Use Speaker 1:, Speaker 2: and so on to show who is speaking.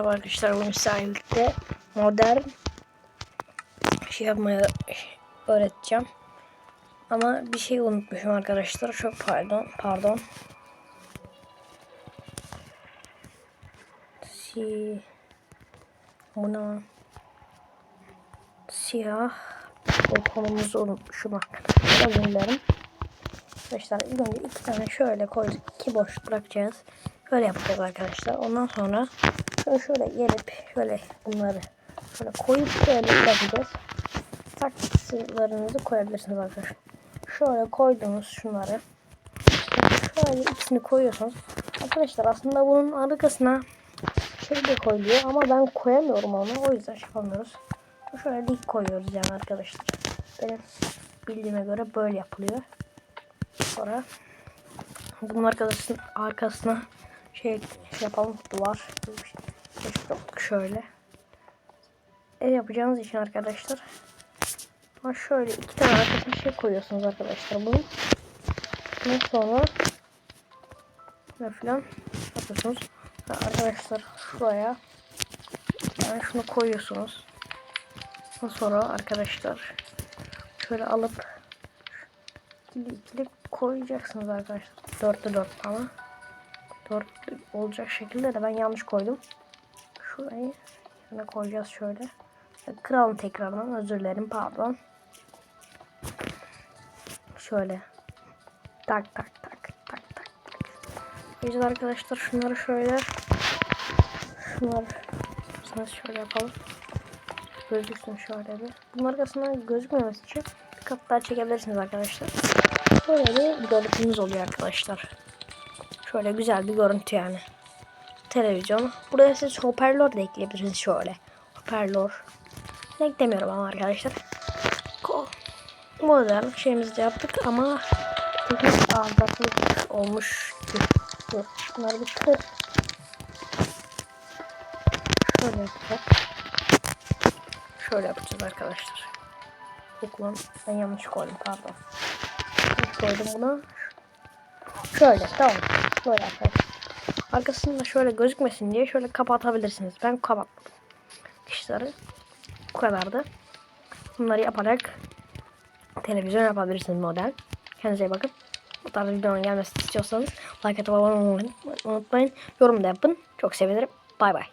Speaker 1: Merhaba arkadaşlar bugün sahilde modern şey yapmayı öğreteceğim. Ama bir şey unutmuşum arkadaşlar. Çok pardon. Pardon. Si buna siyah bu konumuzu unutmuşum arkadaşlar. Özür dilerim. Arkadaşlar ilk önce iki tane şöyle koyduk. iki boş bırakacağız. Şöyle yapacağız arkadaşlar. Ondan sonra şöyle şöyle gelip şöyle bunları şöyle koyup şöyle bırakacağız. Saksılarınızı koyabilirsiniz arkadaşlar. Şöyle koydunuz şunları. Şöyle ikisini koyuyorsunuz. Arkadaşlar aslında bunun arkasına şey de koyuluyor ama ben koyamıyorum onu. O yüzden şey yapamıyoruz. Şöyle dik koyuyoruz yani arkadaşlar. Benim bildiğime göre böyle yapılıyor. Sonra bunun arkasına, arkasına şey, şey yapalım duvar şöyle ev yapacağınız için arkadaşlar ama şöyle iki tane arkasına şey koyuyorsunuz arkadaşlar bunu bundan sonra ne filan yapıyorsunuz Ve arkadaşlar şuraya yani şunu koyuyorsunuz sonra arkadaşlar şöyle alıp ikili ikili koyacaksınız arkadaşlar. Dörtte dört ama. Dört olacak şekilde de ben yanlış koydum. Şurayı yerine koyacağız şöyle. Kıralım tekrardan. Özür dilerim. Pardon. Şöyle. Tak tak tak tak tak. Güzel arkadaşlar şunları şöyle şunları şöyle yapalım. Gözüksün şöyle bir. Bunun arkasından gözükmemesi için bir kat daha çekebilirsiniz arkadaşlar. Böyle bir görüntümüz oluyor arkadaşlar. Şöyle güzel bir görüntü yani. Televizyon. Buraya siz hoparlör de ekleyebilirsiniz şöyle. Hoparlör. Eklemiyorum ama arkadaşlar. Ko model şeyimizi de yaptık ama teknik ağzaklık olmuş. Bir kır. Şöyle yapacağız. Şöyle yapacağız arkadaşlar. Tıklam. Ben yanlış koydum pardon. Yanlış koydum bunu. Şöyle tamam. Böyle arkadaşlar. Arkasında şöyle gözükmesin diye şöyle kapatabilirsiniz. Ben kapattım. Kişileri bu kadardı. Bunları yaparak televizyon yapabilirsiniz model. Kendinize iyi bakın. Bu tarz videonun gelmesini istiyorsanız like atıp abone olmayı unutmayın. Yorum da yapın. Çok sevinirim. Bay bay.